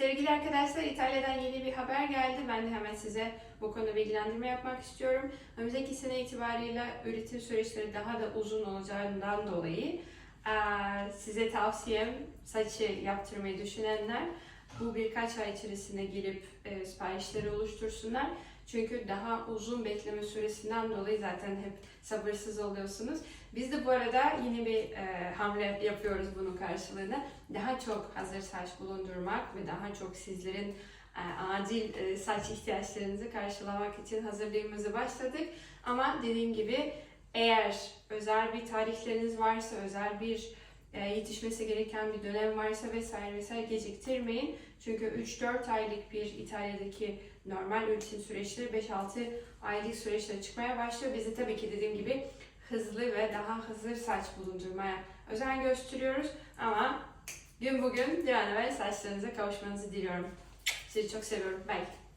Sevgili arkadaşlar İtalya'dan yeni bir haber geldi. Ben de hemen size bu konuda bilgilendirme yapmak istiyorum. Önümüzdeki sene itibariyle üretim süreçleri daha da uzun olacağından dolayı size tavsiyem saçı yaptırmayı düşünenler bu birkaç ay içerisinde girip siparişleri oluştursunlar. Çünkü daha uzun bekleme süresinden dolayı zaten hep sabırsız oluyorsunuz. Biz de bu arada yeni bir e, hamle yapıyoruz bunun karşılığında. Daha çok hazır saç bulundurmak ve daha çok sizlerin e, acil e, saç ihtiyaçlarınızı karşılamak için hazırlığımızı başladık. Ama dediğim gibi eğer özel bir tarihleriniz varsa, özel bir yetişmesi gereken bir dönem varsa vesaire vesaire geciktirmeyin. Çünkü 3-4 aylık bir İtalya'daki normal üretim süreçleri 5-6 aylık süreçte çıkmaya başlıyor. Biz de tabii ki dediğim gibi hızlı ve daha hazır saç bulundurmaya özen gösteriyoruz. Ama gün bugün bir an evvel saçlarınıza kavuşmanızı diliyorum. Sizi çok seviyorum. Bye.